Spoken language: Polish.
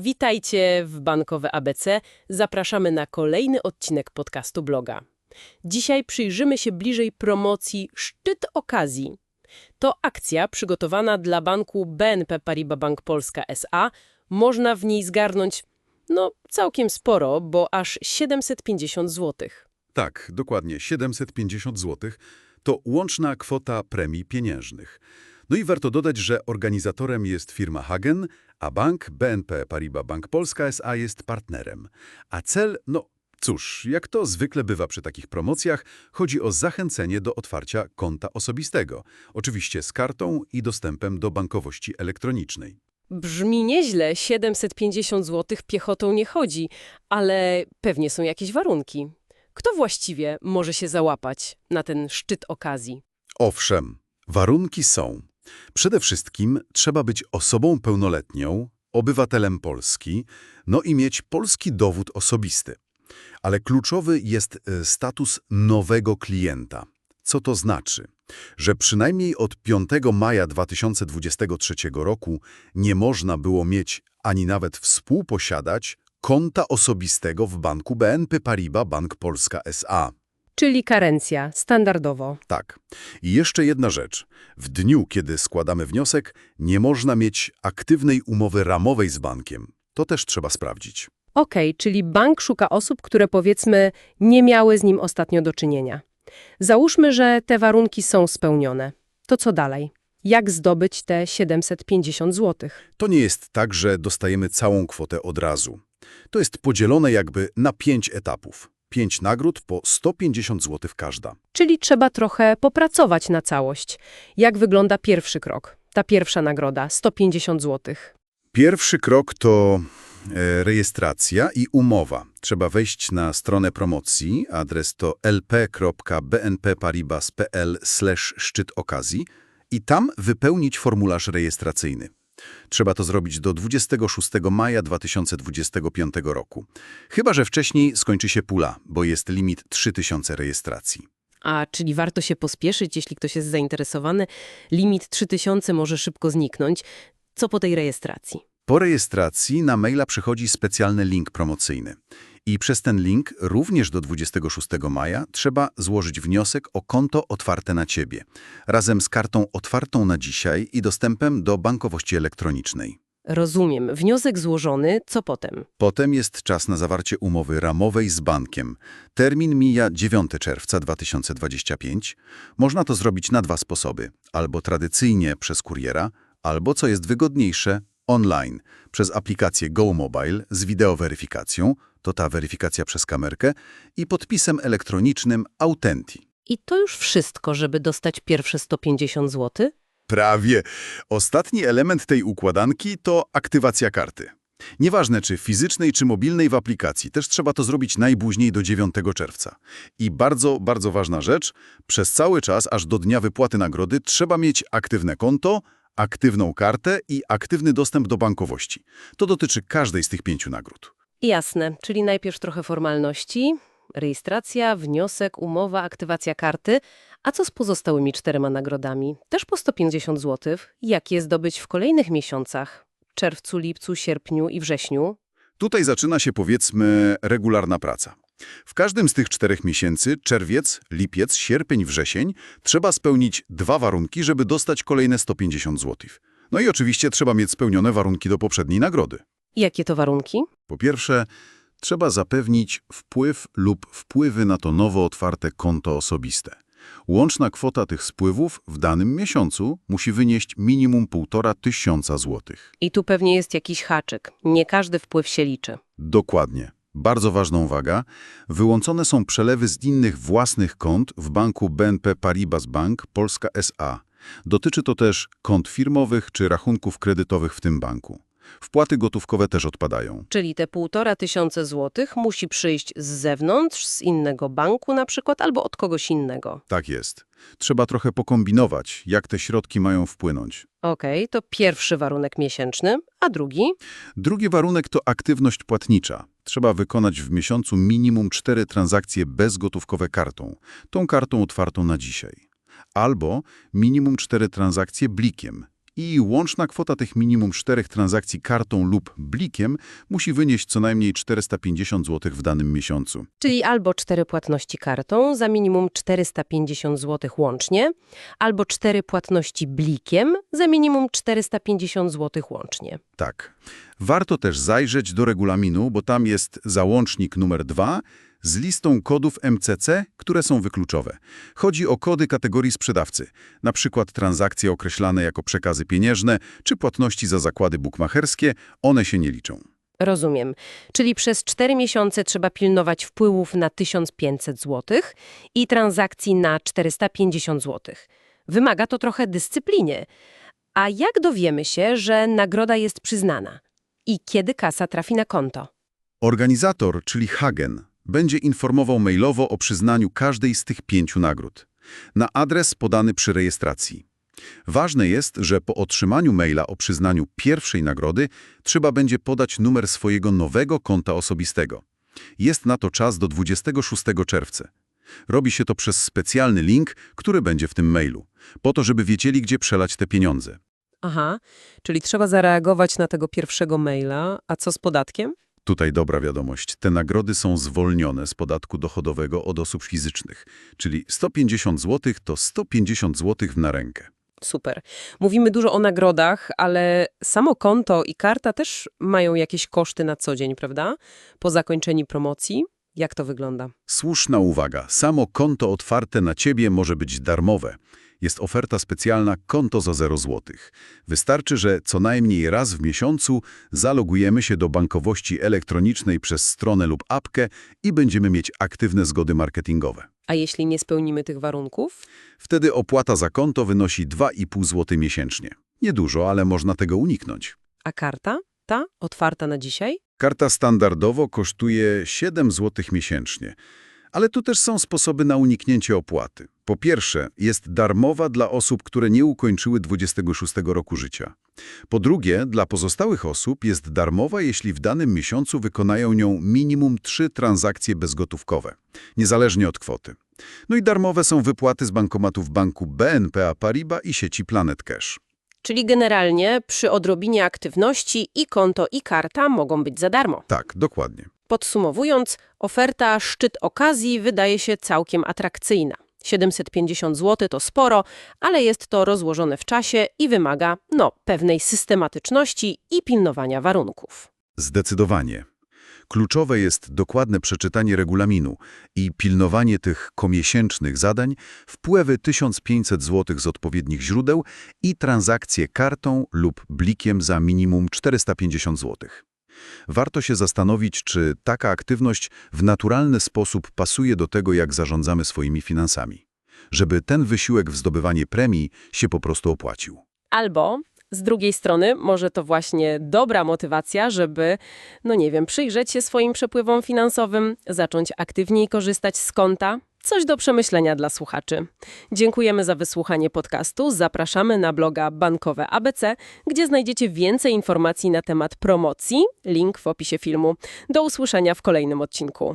Witajcie w Bankowe ABC. Zapraszamy na kolejny odcinek podcastu bloga. Dzisiaj przyjrzymy się bliżej promocji Szczyt Okazji. To akcja przygotowana dla banku BNP Paribas Bank Polska SA. Można w niej zgarnąć, no, całkiem sporo, bo aż 750 zł. Tak, dokładnie 750 zł to łączna kwota premii pieniężnych. No i warto dodać, że organizatorem jest firma Hagen, a bank BNP Paribas Bank Polska SA jest partnerem. A cel, no cóż, jak to zwykle bywa przy takich promocjach, chodzi o zachęcenie do otwarcia konta osobistego, oczywiście z kartą i dostępem do bankowości elektronicznej. Brzmi nieźle, 750 zł piechotą nie chodzi, ale pewnie są jakieś warunki. Kto właściwie może się załapać na ten szczyt okazji? Owszem, warunki są. Przede wszystkim trzeba być osobą pełnoletnią, obywatelem Polski, no i mieć polski dowód osobisty. Ale kluczowy jest e, status nowego klienta. Co to znaczy? Że przynajmniej od 5 maja 2023 roku nie można było mieć ani nawet współposiadać konta osobistego w banku BNP Paribas Bank Polska SA. Czyli karencja, standardowo. Tak. I jeszcze jedna rzecz. W dniu, kiedy składamy wniosek, nie można mieć aktywnej umowy ramowej z bankiem. To też trzeba sprawdzić. Okej, czyli bank szuka osób, które powiedzmy nie miały z nim ostatnio do czynienia. Załóżmy, że te warunki są spełnione. To co dalej? Jak zdobyć te 750 zł? To nie jest tak, że dostajemy całą kwotę od razu. To jest podzielone jakby na pięć etapów. Pięć nagród po 150 zł każda. Czyli trzeba trochę popracować na całość. Jak wygląda pierwszy krok? Ta pierwsza nagroda, 150 zł. Pierwszy krok to e, rejestracja i umowa. Trzeba wejść na stronę promocji, adres to lp.bnpparibas.pl szczyt okazji i tam wypełnić formularz rejestracyjny. Trzeba to zrobić do 26 maja 2025 roku. Chyba, że wcześniej skończy się pula, bo jest limit 3000 rejestracji. A, czyli warto się pospieszyć, jeśli ktoś jest zainteresowany. Limit 3000 może szybko zniknąć. Co po tej rejestracji? Po rejestracji na maila przychodzi specjalny link promocyjny. I przez ten link również do 26 maja trzeba złożyć wniosek o konto otwarte na Ciebie, razem z kartą otwartą na dzisiaj i dostępem do bankowości elektronicznej. Rozumiem. Wniosek złożony, co potem? Potem jest czas na zawarcie umowy ramowej z bankiem. Termin mija 9 czerwca 2025. Można to zrobić na dwa sposoby. Albo tradycyjnie przez kuriera, albo, co jest wygodniejsze, online, przez aplikację Go Mobile z wideoweryfikacją, to ta weryfikacja przez kamerkę, i podpisem elektronicznym Autenti. I to już wszystko, żeby dostać pierwsze 150 zł? Prawie. Ostatni element tej układanki to aktywacja karty. Nieważne czy fizycznej, czy mobilnej w aplikacji, też trzeba to zrobić najpóźniej do 9 czerwca. I bardzo, bardzo ważna rzecz, przez cały czas, aż do dnia wypłaty nagrody, trzeba mieć aktywne konto, aktywną kartę i aktywny dostęp do bankowości. To dotyczy każdej z tych pięciu nagród. Jasne, czyli najpierw trochę formalności, rejestracja, wniosek, umowa, aktywacja karty. A co z pozostałymi czterema nagrodami? Też po 150 zł. Jak je zdobyć w kolejnych miesiącach? Czerwcu, lipcu, sierpniu i wrześniu? Tutaj zaczyna się, powiedzmy, regularna praca. W każdym z tych czterech miesięcy, czerwiec, lipiec, sierpień, wrzesień, trzeba spełnić dwa warunki, żeby dostać kolejne 150 zł. No i oczywiście trzeba mieć spełnione warunki do poprzedniej nagrody. Jakie to warunki? Po pierwsze, trzeba zapewnić wpływ lub wpływy na to nowo otwarte konto osobiste. Łączna kwota tych spływów w danym miesiącu musi wynieść minimum 1,5 tysiąca złotych. I tu pewnie jest jakiś haczyk. Nie każdy wpływ się liczy. Dokładnie. Bardzo ważna uwaga. Wyłączone są przelewy z innych własnych kont w banku BNP Paribas Bank Polska SA. Dotyczy to też kont firmowych czy rachunków kredytowych w tym banku. Wpłaty gotówkowe też odpadają. Czyli te półtora tysiące złotych musi przyjść z zewnątrz, z innego banku na przykład, albo od kogoś innego. Tak jest. Trzeba trochę pokombinować, jak te środki mają wpłynąć. Okej, to pierwszy warunek miesięczny, a drugi? Drugi warunek to aktywność płatnicza. Trzeba wykonać w miesiącu minimum cztery transakcje bezgotówkowe kartą, tą kartą otwartą na dzisiaj. Albo minimum cztery transakcje blikiem, I łączna kwota tych minimum czterech transakcji kartą lub blikiem musi wynieść co najmniej 450 zł w danym miesiącu. Czyli albo cztery płatności kartą za minimum 450 zł łącznie, albo cztery płatności blikiem za minimum 450 zł łącznie. Tak. Warto też zajrzeć do regulaminu, bo tam jest załącznik numer 2 z listą kodów MCC, które są wykluczowe. Chodzi o kody kategorii sprzedawcy, na przykład transakcje określane jako przekazy pieniężne czy płatności za zakłady bukmacherskie, one się nie liczą. Rozumiem. Czyli przez 4 miesiące trzeba pilnować wpływów na 1500 zł i transakcji na 450 zł. Wymaga to trochę dyscypliny. A jak dowiemy się, że nagroda jest przyznana? I kiedy kasa trafi na konto? Organizator, czyli Hagen, będzie informował mailowo o przyznaniu każdej z tych pięciu nagród na adres podany przy rejestracji. Ważne jest, że po otrzymaniu maila o przyznaniu pierwszej nagrody trzeba będzie podać numer swojego nowego konta osobistego. Jest na to czas do 26 czerwca. Robi się to przez specjalny link, który będzie w tym mailu, po to, żeby wiedzieli, gdzie przelać te pieniądze. Aha, czyli trzeba zareagować na tego pierwszego maila. A co z podatkiem? Tutaj dobra wiadomość. Te nagrody są zwolnione z podatku dochodowego od osób fizycznych, czyli 150 zł to 150 zł na rękę. Super. Mówimy dużo o nagrodach, ale samo konto i karta też mają jakieś koszty na co dzień, prawda? Po zakończeniu promocji. Jak to wygląda? Słuszna uwaga. Samo konto otwarte na Ciebie może być darmowe. Jest oferta specjalna konto za 0 zł. Wystarczy, że co najmniej raz w miesiącu zalogujemy się do bankowości elektronicznej przez stronę lub apkę i będziemy mieć aktywne zgody marketingowe. A jeśli nie spełnimy tych warunków? Wtedy opłata za konto wynosi 2,5 zł miesięcznie. Niedużo, ale można tego uniknąć. A karta? Ta? Otwarta na dzisiaj? Karta standardowo kosztuje 7 zł miesięcznie. Ale tu też są sposoby na uniknięcie opłaty. Po pierwsze, jest darmowa dla osób, które nie ukończyły 26 roku życia. Po drugie, dla pozostałych osób jest darmowa, jeśli w danym miesiącu wykonają nią minimum 3 transakcje bezgotówkowe, niezależnie od kwoty. No i darmowe są wypłaty z bankomatów banku BNP Paribas i sieci Planet Cash. Czyli generalnie przy odrobinie aktywności i konto i karta mogą być za darmo. Tak, dokładnie. Podsumowując, oferta szczyt okazji wydaje się całkiem atrakcyjna. 750 zł to sporo, ale jest to rozłożone w czasie i wymaga, no, pewnej systematyczności i pilnowania warunków. Zdecydowanie. Kluczowe jest dokładne przeczytanie regulaminu i pilnowanie tych komiesięcznych zadań, wpływy 1500 zł z odpowiednich źródeł i transakcje kartą lub blikiem za minimum 450 zł. Warto się zastanowić, czy taka aktywność w naturalny sposób pasuje do tego, jak zarządzamy swoimi finansami. Żeby ten wysiłek w zdobywanie premii się po prostu opłacił. Albo z drugiej strony może to właśnie dobra motywacja, żeby, no nie wiem, przyjrzeć się swoim przepływom finansowym, zacząć aktywniej korzystać z konta. Coś do przemyślenia dla słuchaczy. Dziękujemy za wysłuchanie podcastu. Zapraszamy na bloga Bankowe ABC, gdzie znajdziecie więcej informacji na temat promocji. Link w opisie filmu. Do usłyszenia w kolejnym odcinku.